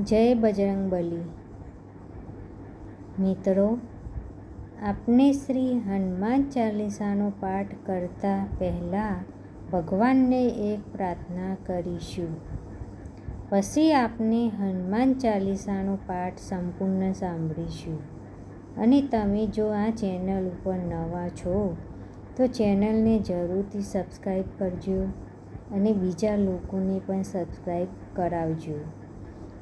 જય બજરંગબલી મિત્રો આપણે શ્રી હનુમાન ચાલીસાનો પાઠ કરતા પહેલાં ભગવાનને એક પ્રાર્થના કરીશું. પછી આપણે હનુમાન ચાલીસાનો પાઠ સંપૂર્ણ સાંભળીશું. અને તમે જો આ ચેનલ ઉપર નવા છો, તો ચેનલને જરૂરથી સબસ્ક્રાઈબ કરજો અને બીજા લોકોને પણ સબસ્ક્રાઈબ કરાવજો.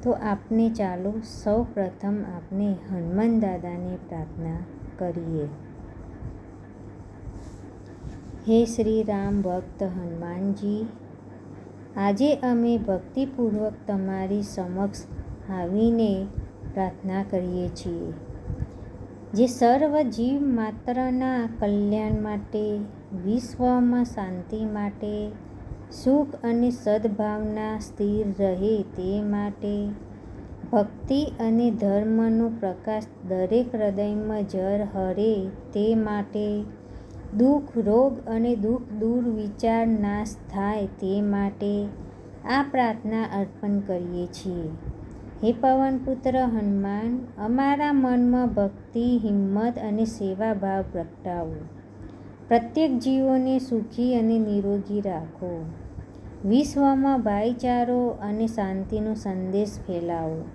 તો આપણે ચાલો સૌ પ્રથમ આપણે હનુમાન દાદાને પ્રાર્થના કરીએ. હે શ્રી રામ ભક્ત હનુમાનજી, આજે અમે ભક્તિપૂર્વક તમારી સમક્ષ આવીને પ્રાર્થના કરીએ છીએ. જે સર્વ જીવ માત્રના કલ્યાણ માટે, વિશ્વમાં શાંતિ માટે સુખ અને સદ્ભાવના સ્થિર રહે તે માટે ભક્તિ અને ધર્મનો પ્રકાશ દરેક હૃદયમાં જર હરે તે માટે દુઃખ, રોગ અને દુઃખ દૂર વિચાર નાશ થાય તે માટે આ પ્રાર્થના અર્પણ કરીએ છીએ. હે પવનપુત્ર હનુમાન, અમારા મનમાં ભક્તિ, હિંમત અને સેવા ભાવ પ્રગટાવો. પ્રત્યેક જીવોને સુખી અને નિરોગી રાખો. વિશ્વમાં ભાઈચારો અને શાંતિનો સંદેશ ફેલાવો.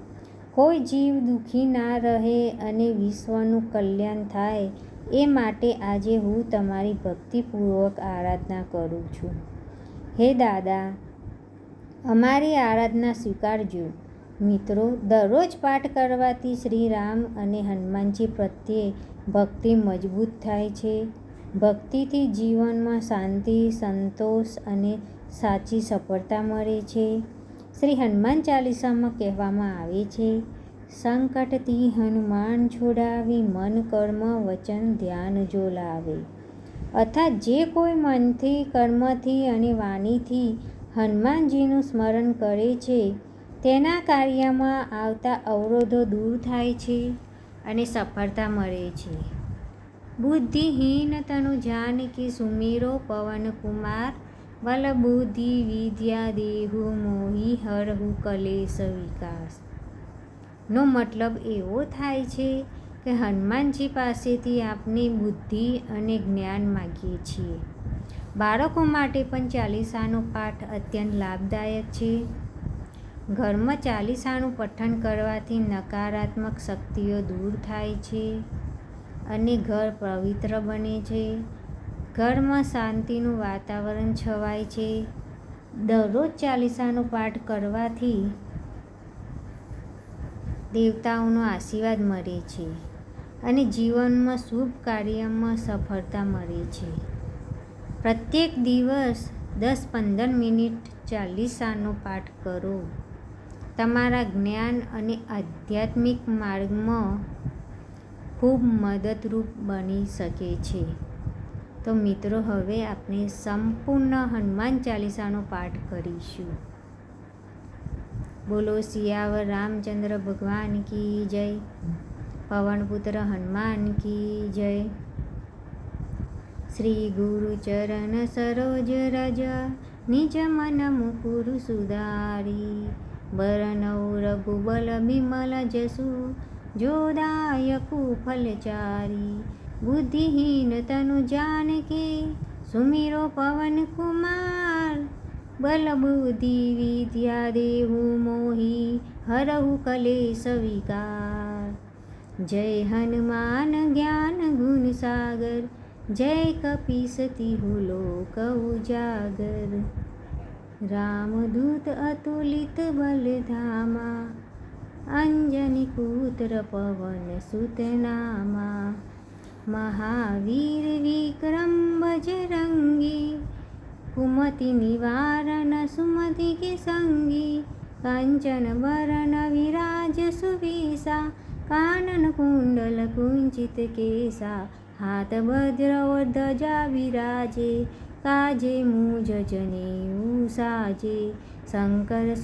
કોઈ જીવ દુઃખી ના રહે અને વિશ્વનું કલ્યાણ થાય, એ માટે આજે હું તમારી ભક્તિપૂર્વક આરાધના કરું છું. હે દાદા, અમારી આરાધના સ્વીકારજો. મિત્રો, દરરોજ પાઠ કરવાથી શ્રી રામ અને હનુમાનજી પ્રત્યે ભક્તિ મજબૂત થાય છે. ભક્તિથી જીવનમાં શાંતિ, સંતોષ અને સાચી સફળતા મળે છે. શ્રી હનુમાન ચાલીસામાં કહેવામાં આવે છે, સંકટથી હનુમાન છોડાવી મન કર્મ વચન ધ્યાન જો લાવે. અર્થાત જે કોઈ મનથી, કર્મથી અને વાણીથી હનુમાનજીનું સ્મરણ કરે છે, તેના કાર્યમાં આવતા અવરોધો દૂર થાય છે અને સફળતા મળે છે. બુદ્ધિહીન તનુ જાનકી સુમીરો પવનકુમાર બલબુદ્ધિ વિદ્યા દેહુ મોહી હરહુ કલેશ વિકાસ. નો મતલબ એવો થાય છે કે હનુમાનજી પાસેથી આપણે બુદ્ધિ અને જ્ઞાન માગીએ છીએ. બાળકો માટે પણ ચાલીસાનો પાઠ અત્યંત લાભદાયક છે. ઘરમાં ચાલીસાનું પઠન કરવાથી નકારાત્મક શક્તિઓ દૂર થાય છે. અને ઘર પવિત્ર બને છે. ઘરમાં શાંતિનું વાતાવરણ છવાય છે. દરરોજ ચાલીસાનો પાઠ કરવાથી દેવતાઓનો આશીર્વાદ મળે છે અને જીવનમાં શુભ કાર્યમાં સફળતા મળે છે. પ્રત્યેક દિવસ દસ પંદર મિનિટ ચાલીસાનો પાઠ કરો. તમારા જ્ઞાન અને આધ્યાત્મિક માર્ગમાં ખૂબ મદદરૂપ બની શકે છે. તો મિત્રો, હવે આપણે સંપૂર્ણ હનુમાન ચાલીસાનો પાઠ કરીશું. બોલો સિયાવર રામચંદ્ર ભગવાન કી જય? પવનપુત્ર હનુમાન કી જય? શ્રી ગુરુ ચરણ સરોજ રજ, નિજ મન મુકુરુ સુધારી. બરનૌ રઘુબલ બિમલ જસુ જોદાયકુ કુફલચારી, બુદ્ધિહીન તનુ જાનકી, સુમીરો પવન કુમાર બલ બુદ્ધિ વિદ્યા દેહુ મોહી, હરહુ કલેશ વિકાર. જય હનુમાન જ્ઞાન ગુણ સાગર, જય કપિસતી હું લોક ઉજાગર. રામદૂત અતુલિત બલધામા अञ्जनी कुत्र बजरङ्गी कुमतिनिवारणसुमतिकिसङ्गी महावीरविक्रम्भज रङ्गी हातभद्रवध्वजा विराजे काजे मुजने ऊषाजे शङ्कर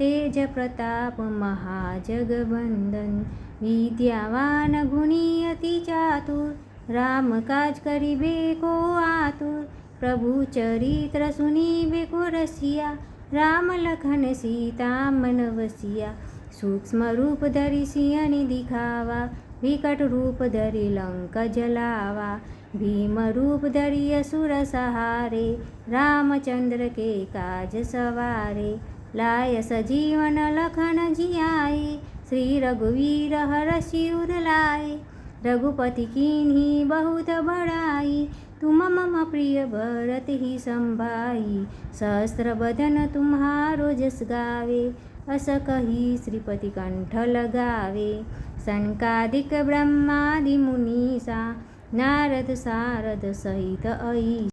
કાંચન प्रताप चातुर, राम काज आतुर મહાજગબંદન વિદ્યાવાન ગુણી અતિ ચાતુર રામ કાજ કરી બેકો આતુર પ્રભુ ચરિત્ર સુની બેકો રસિયા રામ લખન સીતા મન વસિયા સૂક્ષ્મ રૂપ ધરી સિંહની દિખાવા વિકટ રૂપ ધરી લંક જલાવા ભીમ રૂપ ધરી અસુર સહારે રામચંદ્ર કે કાજ સવારે લાય સજીવન લખન જિયાય શ્રી રઘુવીર હર શિવર લાય. રઘુપતિ કિન્હી બહુત બળાઈ. તુમ મમ પ્રિય ભરત હિ સંભાઈ. સહસ્ત્ર બદન તુમ્હારો જસ ગાવે. અસ કહી શ્રીપતિ કંઠ લગાવે. શંકાદિક બ્રહ્માદિ મુનિસા. નારદ સારદ સહિત અહીસા.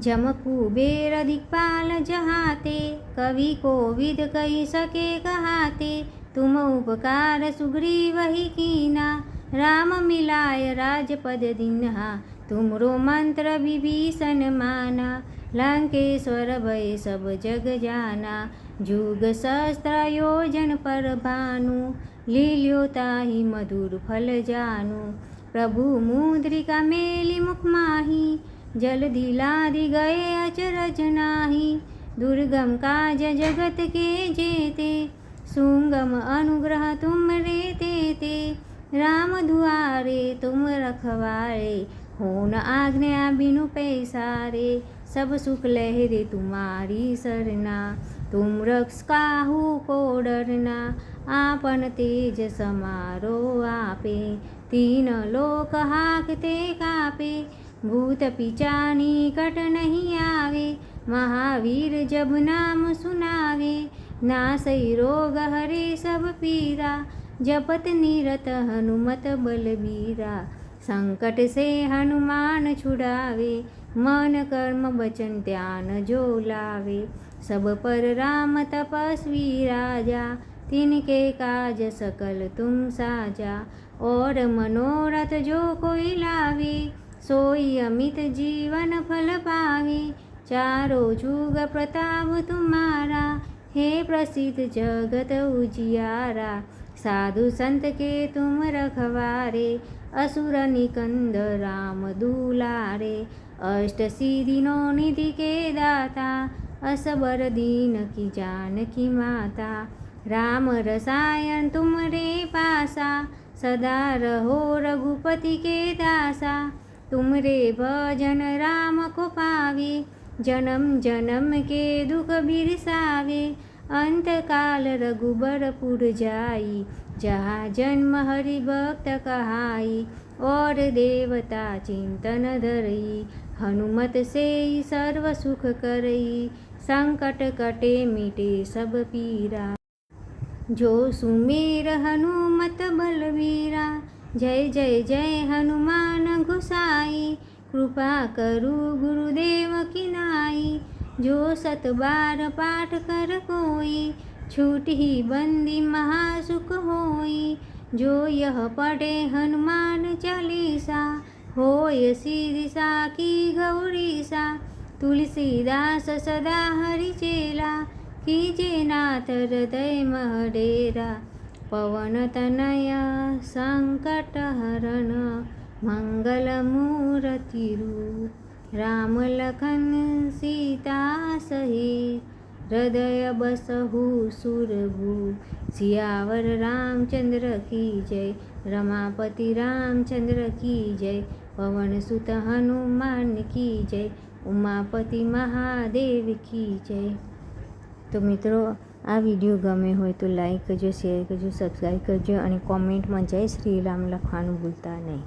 જમકુ બેર દિકપાલ જહાતે, કવિ કોવિદ કહી શકે કહાતે, તુમ ઉપકાર સુગ્રીવહી કીના, રામ મિલાય રાજપદ દિન્હા, તુમરો મંત્ર વિભીષણ માના, લંકેશ્વર ભય સબ જગ જાના, જુગ શસ્ત્ર યોજન પર ભાનુ, લીલ્યો તાહી મધુર ફલ જાનુ, પ્રભુ મુદ્રિકા મેલી મુખ માહી જલધિ લાદિ ગયે અચરજ નાહી દુર્ગમ કાજ જગત કે જેતે સુંગમ અનુગ્રહ તુમ રે તે તે રામ દુઆરે તુમ રખવારે હોન આજ્ઞા બિનુ પૈસા રે સબ સુખ લહેરે તુમારી સરના તુમ રક્ષ કાહુ કો ડરના આપન તેજ સમારો આપે તીન લોક હાક તે કાપે भूत पिचानी कट नहीं आवे महावीर जब नाम सुनावे नासई रोग हरे सब पीरा जपत निरत हनुमत बलबीरा संकट से हनुमान छुड़ावे मन कर्म बचन ध्यान जो लावे सब पर राम तपस्वी राजा तिनके काज सकल तुम साजा और मनोरथ जो कोई लावे सोई अमित जीवन फल पावे चारो जुग प्रताप तुम्हारा हे प्रसिद्ध जगत उजियारा साधु संत के तुम रखवारे असुर निकंद राम दुलारे अष्ट सिद्धिनो निधि के दाता असबर दीन की जानकी माता राम रसायन तुम रे पासा सदा रहो रघुपति के दासा। તુમરે ભજન રામ કો પાવે જનમ જનમ કે દુઃખ બિરસાવે. અંતકાલ રઘુબરપુર જાઈ જહા જન્મ હરિભક્ત કહાઈ ઓર દેવતા ચિંતન ધરઈ હનુમત સે સર્વ સુખ કરઈ સંકટ કટે મીટે સબ પીરા. જો સુમેર હનુમત બલવીરા जय जय जय हनुमान घुसाई कृपा करु गुरुदेव की किनाई जो सत बार पाठ कर कोई, छूट ही बंदी महासुख होई। जो यह पढ़े हनुमान चालीसा हो सीरिसा की गौरीसा। तुलसीदास सदा हरि चेला की कीजे नाथ हृदय मडेरा पवन तनय संकट हरण मंगल मूर्ति रूप राम लखन सीता सहित हृदय बसहु सुरभु सियावर रामचंद्र की जय रमापति रामचंद्र की जय पवन सुत हनुमान की जय ઉમાપતિ મહાદેવ કી જય તો મિત્રો આ વીડિયો ગમે હોય તો લાઈક કરજો, શેર કરજો, સબસ્ક્રાઈબ કરજો અને કોમેન્ટમાં જય શ્રી રામ લખવાનું ભૂલતા નહીં.